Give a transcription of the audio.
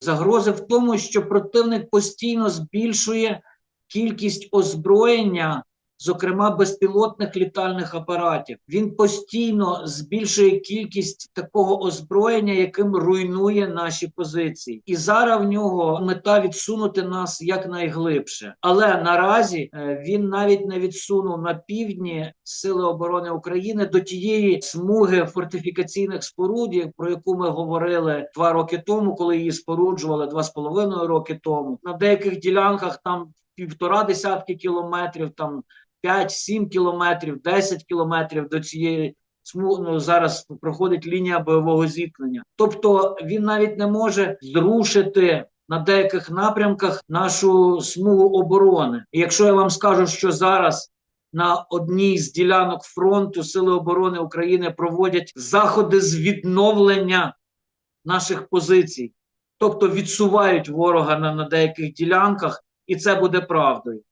Загрози в тому, що противник постійно збільшує кількість озброєння, зокрема безпілотних літальних апаратів. Він постійно збільшує кількість такого озброєння, яким руйнує наші позиції. І зараз в нього мета відсунути нас якнайглибше. Але наразі е, він навіть не відсунув на півдні Сили оборони України до тієї смуги фортифікаційних споруд, про яку ми говорили два роки тому, коли її споруджували два з половиною роки тому. На деяких ділянках там півтора десятки кілометрів, там 5-7 кілометрів, 10 кілометрів до цієї. Ну, зараз проходить лінія бойового зіткнення. Тобто він навіть не може зрушити на деяких напрямках нашу смугу оборони. І якщо я вам скажу, що зараз на одній з ділянок фронту Сили оборони України проводять заходи з відновлення наших позицій, тобто відсувають ворога на, на деяких ділянках, і це буде правдою.